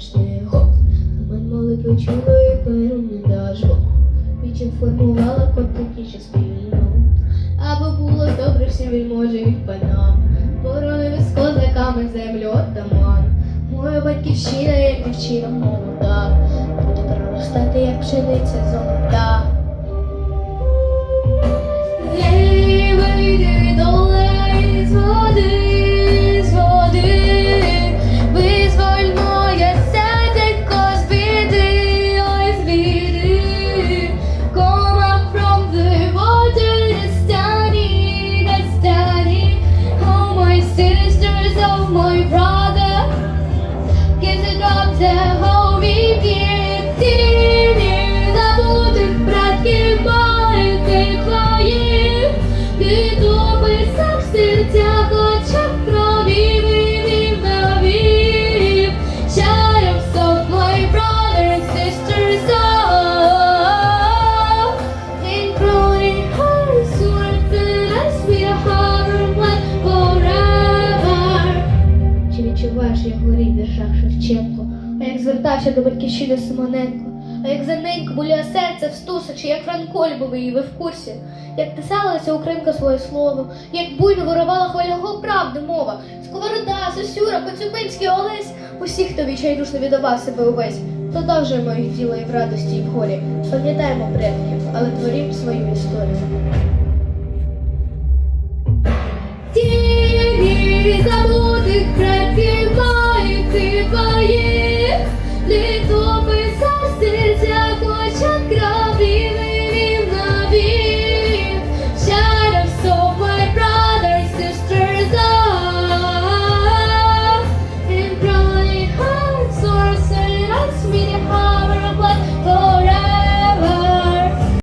жиє поміж. Мен молитви чула і перу не. Формувала потихніше спільно. Або було добре всім вельможі від панам. Боронили з козаками землю отаман. Моя батьківщина, як дівчина молода, буде проростати, як пшениця золота. Як горить держав Шевченко, а як звертався до батьківщини Симоненко, а як за ненько боліло серце в стуса, чи як Франко Львовий, ви в курсі, як тисалася Українка своє слово, як буйно вирувала хвального правди мова, Сковорода, Сосюра, Коцюбинський, Олесь, усі, хто відчайдушно віддавав себе увесь, то также моїх діла і в радості, і в горі. Пам'ятаємо предків, але творім свою історію.